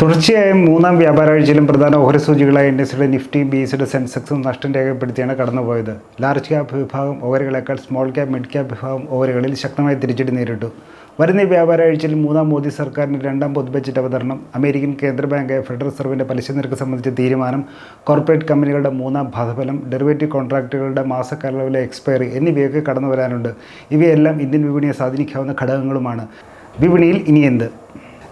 തുടർച്ചയായ മൂന്നാം വ്യാപാരാഴ്ചയിലും പ്രധാന ഓഹരി സൂചികളായ ഇൻഡസ്ട്രിയുടെ നിഫ്റ്റി ബിഎസിയുടെ സെൻസെക്സും നഷ്ടം രേഖപ്പെടുത്തിയാണ് കടന്നുപോയത്. ലാർജ് ക്യാപ് വിഭാഗം ഓഹരികളേക്കാൾ സ്മോൾ ക്യാപ് മിഡ് ക്യാപ് വിഭാഗം ഓഹരികളിൽ ശക്തമായ തിരിച്ചടി നേരിട്ടു. വരുന്ന വ്യാപാരാഴ്ചയിൽ മൂന്നാം മോദി സർക്കാരിന്റെ രണ്ടാം പൊതു ബജറ്റ് അവതരണം അമേരിക്കൻ കേന്ദ്ര ബാങ്കായ ഫെഡറൽ റിസർവിന്റെ പലിശ നിരക്ക് സംബന്ധിച്ച തീരുമാനം കോർപ്പറേറ്റ് കമ്പനികളുടെ മൂന്നാം ഭാഗഫലം ഡെറിവേറ്റീവ് കോൺട്രാക്റ്റുകളുടെ മാസക്കാലയളവിലെ എക്സ്പയറി എന്നിവയൊക്കെ കടന്നു വരാനുണ്ട് ഇവയെല്ലാം ഇന്ത്യൻ വിപണിയെ സ്വാധീനിക്കാവുന്ന ഘടകങ്ങളുമാണ്. വിപണിയിൽ ഇനി എന്ത്?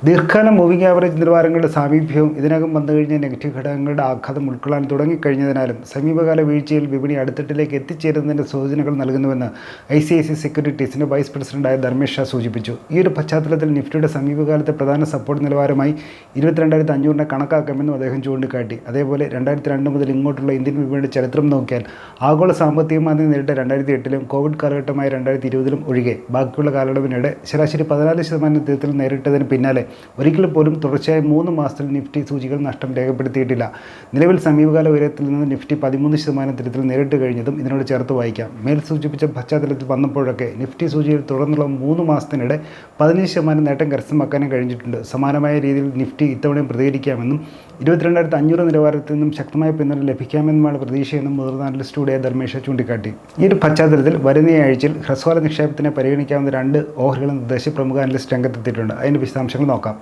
ദീർഘകാല മൂവിംഗ് ആവറേജ് നിലവാരങ്ങളുടെ സാമീപ്യവും ഇതിനകം വന്നു കഴിഞ്ഞ നെഗറ്റീവ് ഘടകങ്ങളുടെ ആഘാതം ഉൾക്കൊള്ളാൻ തുടങ്ങിക്കഴിഞ്ഞതിനാലും സമീപകാല വീഴ്ചയിൽ വിപണി അടുത്തിട്ടിലേക്ക് എത്തിച്ചേരുന്നതിന്റെ സൂചനകൾ നൽകുന്നുവെന്ന് ഐ സി ഐ സി സെക്യൂരിറ്റീസിന്റെ വൈസ് പ്രസിഡന്റായ ധർമ്മേഷ് ഷാ സൂചിപ്പിച്ചു. ഈ ഒരു പശ്ചാത്തലത്തിൽ നിഫ്റ്റിയുടെ സമീപകാലത്തെ പ്രധാന സപ്പോർട്ട് നിലവാരമായി ഇരുപത്തിരണ്ടായിരത്തി അഞ്ഞൂറിനെ കണക്കാക്കാമെന്നും അദ്ദേഹം ചൂണ്ടിക്കാട്ടി. അതേപോലെ രണ്ടായിരത്തി രണ്ട് മുതൽ ഇങ്ങോട്ടുള്ള ഇന്ത്യൻ വിപണിയുടെ ചരിത്രം നോക്കിയാൽ ആഗോള സാമ്പത്തിക മാന്ദ്യം നേരിട്ട രണ്ടായിരത്തി എട്ടിലും കോവിഡ് കാലഘട്ടമായ രണ്ടായിരത്തി ഇരുപതിലും ഒഴികെ. ബാക്കിയുള്ള കാലയളവിനിടെ ശരാശരി പതിനാല് ശതമാനം തീരത്തിൽ നേരിട്ടതിന് പിന്നാലെ ഒരിക്കൽ പോലും തുടർച്ചയായി മൂന്ന് മാസത്തിൽ നിഫ്റ്റി സൂചികൾ നഷ്ടം രേഖപ്പെടുത്തിയിട്ടില്ല. നിലവിൽ സമീപകാല ഉയരത്തിൽ നിന്ന് നിഫ്റ്റി പതിമൂന്ന് ശതമാനം തിരുത്തിൽ നേരിട്ട് കഴിഞ്ഞതും ഇതിനോട് ചേർത്ത് വായിക്കാം. മേൽ സൂചിപ്പിച്ച പശ്ചാത്തലത്തിൽ വന്നപ്പോഴൊക്കെ നിഫ്റ്റി സൂചിയിൽ തുടർന്നുള്ള മൂന്ന് മാസത്തിനിടെ പതിനഞ്ച് ശതമാനം നേട്ടം കരസ്ഥമാക്കാനും കഴിഞ്ഞിട്ടുണ്ട്. സമാനമായ രീതിയിൽ നിഫ്റ്റി ഇത്തവണയും പ്രതികരിക്കാമെന്നും ഇരുപത്തിരണ്ടായിരത്തി അഞ്ഞൂറ് നിലവാരത്തിൽ നിന്നും ശക്തമായ പിന്തുണ ലഭിക്കാമെന്നുമാണ് പ്രതീക്ഷയെന്നും മുതിർന്ന അനലിസ്റ്റ് കൂടിയ ധർമ്മേഷ ചൂണ്ടിക്കാട്ടി. ഈ ഒരു പശ്ചാത്തലത്തിൽ വരുന്ന ആഴ്ചയിൽ ഹ്രസ്വകാല നിക്ഷേപത്തിനെ പരിഗണിക്കാവുന്ന രണ്ട് ഓഹരികളും നിർദ്ദേശിച്ച് പ്രമുഖ അനലിസ്റ്റ് രംഗത്തെത്തിയിട്ടുണ്ട്. അതിന്റെ വിശദാംശങ്ങൾ рока.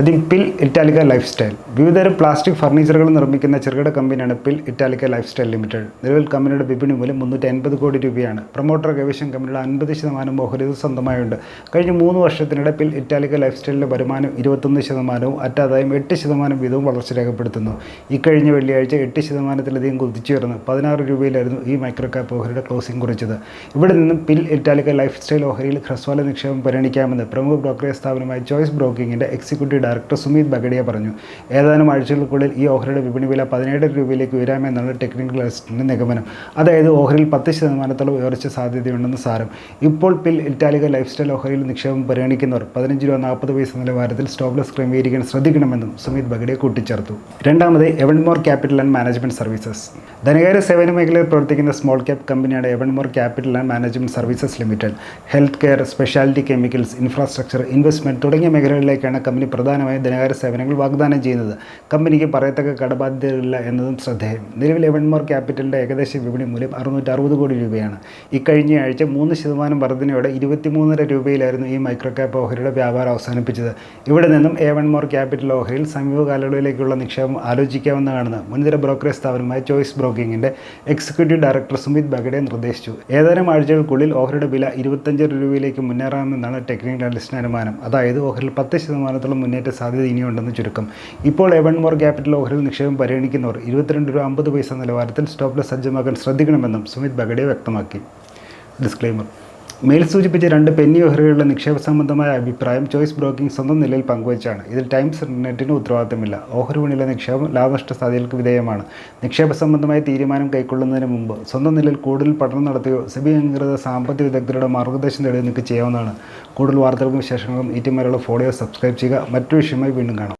ആദ്യം പിൽ ഇറ്റാലിക്ക ലൈഫ് സ്റ്റൈൽ വിവിധതരം പ്ലാസ്റ്റിക് ഫർണിച്ചറുകൾ നിർമ്മിക്കുന്ന ചെറുകിട കമ്പനിയാണ് പിൽ ഇറ്റാലിക്ക ലൈഫ് സ്റ്റൈൽ ലിമിറ്റഡ്. നിലവിൽ കമ്പനിയുടെ വിപണി മൂല്യം മുന്നൂറ്റി അൻപത് കോടി രൂപയാണ്. പ്രൊമോട്ടർ ഗവേഷൻ കമ്പനിയുടെ അൻപത് ശതമാനം ഓഹരി സ്വന്തമായുണ്ട്. കഴിഞ്ഞ മൂന്ന് വർഷത്തിനിടെ പിൽ ഇറ്റാലിക്ക ലൈഫ് സ്റ്റൈലിന്റെ വരുമാനം ഇരുപത്തൊന്ന് ശതമാനവും അറ്റാദായം എട്ട് ശതമാനം വീതവും വളർച്ച രേഖപ്പെടുത്തുന്നു. ഇക്കഴിഞ്ഞ വെള്ളിയാഴ്ച എട്ട് ശതമാനത്തിലധികം കുതിച്ചുയർന്നു പതിനാറ് രൂപയിലായിരുന്നു ഈ മൈക്രോ ക്യാപ്പ് ഓഹരിയുടെ ക്ലോസിംഗ് കുറിച്ചത്. ഇവിടെ നിന്നും പിൽ ഇറ്റാലിക്ക ലൈഫ് സ്റ്റൈൽ ഓഹരിയിൽ ഹ്രസ്വല നിക്ഷേപം പരിഗണിക്കാമെന്ന് പ്രമുഖ ബ്രോക്കറേജ് സ്ഥാപനമായ ചോയ്സ് ബ്രോക്കിങ്ങിന്റെ എക്സിക്യൂട്ടീവ് ഡയറക്ടർ സുമീത് ബഗഡിയ പറഞ്ഞു ഏതാനും ആഴ്ചകൾക്കുള്ളിൽ ഈ ഓഹരിയുടെ വിപണി വില പതിനേഴ് രൂപയിലേക്ക് ഉയരാമെന്നാണ് ടെക്നിക്കൽ അസിസ്റ്റന്റ് നിഗമനം. അതായത് ഓഹരിയിൽ പത്ത് ശതമാനത്തോളം ഉയർച്ച സാധ്യതയുണ്ടെന്ന് സാരം. ഇപ്പോൾ പിൽ ഇറ്റാലിക ലൈഫ് സ്റ്റൈൽ ഓഹരിയിൽ നിക്ഷേപം പരിഗണിക്കുന്നവർ പതിനഞ്ച് രൂപ നാൽപ്പത് പൈസ നിലവാരത്തിൽ സ്റ്റോപ്ലെസ് ക്രമീകരിക്കാൻ ശ്രദ്ധിക്കണമെന്നും സുമീത് ബഗഡിയ കൂട്ടിച്ചേർത്തു. രണ്ടാമത് Avonmore Capital and Management Services. ധനകാര്യ സേവന മേഖലയിൽ പ്രവർത്തിക്കുന്ന സ്മോൾ ക്യാപ് കമ്പനിയാണ് Avonmore Capital and Management Services Limited. Health care speciality chemicals infrastructure investment തുടങ്ങിയ മേഖലകളിലേക്കാണ് കമ്പനി പ്രധാനമായും ധനകാര്യ സേവനങ്ങൾ വാഗ്ദാനം ചെയ്യുന്നത്. കമ്പനിക്ക് പറയത്തക്ക കടബാധ്യതകളില്ല എന്നതും ശ്രദ്ധേയം. നിലവിൽ എവൺമോർ ക്യാപിറ്റലിന്റെ ഏകദേശ വിപണി മൂല്യം അറുന്നൂറ്റി അറുപത് കോടി രൂപയാണ്. ഇക്കഴിഞ്ഞ ആഴ്ച മൂന്ന് ശതമാനം വർധനയോടെ ഇരുപത്തിമൂന്നര രൂപയിലായിരുന്നു ഈ മൈക്രോ ക്യാപ് ഓഹരിയുടെ വ്യാപാരം അവസാനിപ്പിച്ചത്. ഇവിടെ നിന്നും എ വൺ മോർ ക്യാപിറ്റൽ ഓഹരിയിൽ സമീപ കാലയളവിലേക്കുള്ള നിക്ഷേപം ആലോചിക്കാവുന്നതാണെന്ന് മുൻനിര ബ്രോക്കറേജ് സ്ഥാപനമായ ചോയ്സ് ബ്രോക്കിങ്ങിന്റെ എക്സിക്യൂട്ടീവ് ഡയറക്ടർ സുമിത് ബഗഡെ നിർദ്ദേശിച്ചു. ഏതാനും ആഴ്ചകൾക്കുള്ളിൽ ഓഹരിയുടെ വില ഇരുപത്തഞ്ച് രൂപയിലേക്ക് മുന്നേറാമെന്നാണ് ടെക്നിക്കൽ അനലിസ്റ്റിന് അനുമാനം. അതായത് ഓഹരിയിൽ പത്ത് ശതമാനത്തോളം മുന്നേറ്റ സാധ്യത ഇനിയുണ്ടെന്ന് ചുരുക്കം. ഇപ്പോൾ എവൺ മോർ ക്യാപിറ്റൽ ഓഹരിൽ നിക്ഷേപം പരിഗണിക്കുന്നവർ ഇരുപത്തിരണ്ട് രൂപ അമ്പത് പൈസ നിലവാരത്തിൽ സ്റ്റോപ്പ് സജ്ജമാക്കാൻ ശ്രദ്ധിക്കണമെന്നും സുമിത് ബഗഡെ വ്യക്തമാക്കി. ഡിസ്ക്ലെയിമർ. മേൽ സൂചിപ്പിച്ച രണ്ട് പെന്നി ഓഹരികളുടെ നിക്ഷേപ സംബന്ധമായ അഭിപ്രായം ചോയ്സ് ബ്രോക്കിംഗ് സ്വന്തം നിലയിൽ പങ്കുവച്ചാണ്. ഇതിൽ ടൈംസ് ഇന്റർനെറ്റിന് ഉത്തരവാദിത്തമില്ല. ഓഹരി വിപണിയിലെ നിക്ഷേപം ലാഭനഷ്ട സാധ്യതകൾക്ക് വിധേയമാണ്. നിക്ഷേപ സംബന്ധമായ തീരുമാനം കൈക്കൊള്ളുന്നതിന് മുമ്പ് സ്വന്തം നിലയിൽ കൂടുതൽ പഠനം നടത്തുകയോ സെബി അംഗീകൃത സാമ്പത്തിക വിദഗ്ധരുടെ മാർഗദർശനം തേടി നിങ്ങൾക്ക് ചെയ്യാവുന്നതാണ്. കൂടുതൽ വാർത്തകൾക്കും വിശേഷങ്ങളും ഈ ടീം ഫോളോ സബ്സ്ക്രൈബ് ചെയ്യുക. മറ്റു വിഷയമായി വീണ്ടും കാണാം.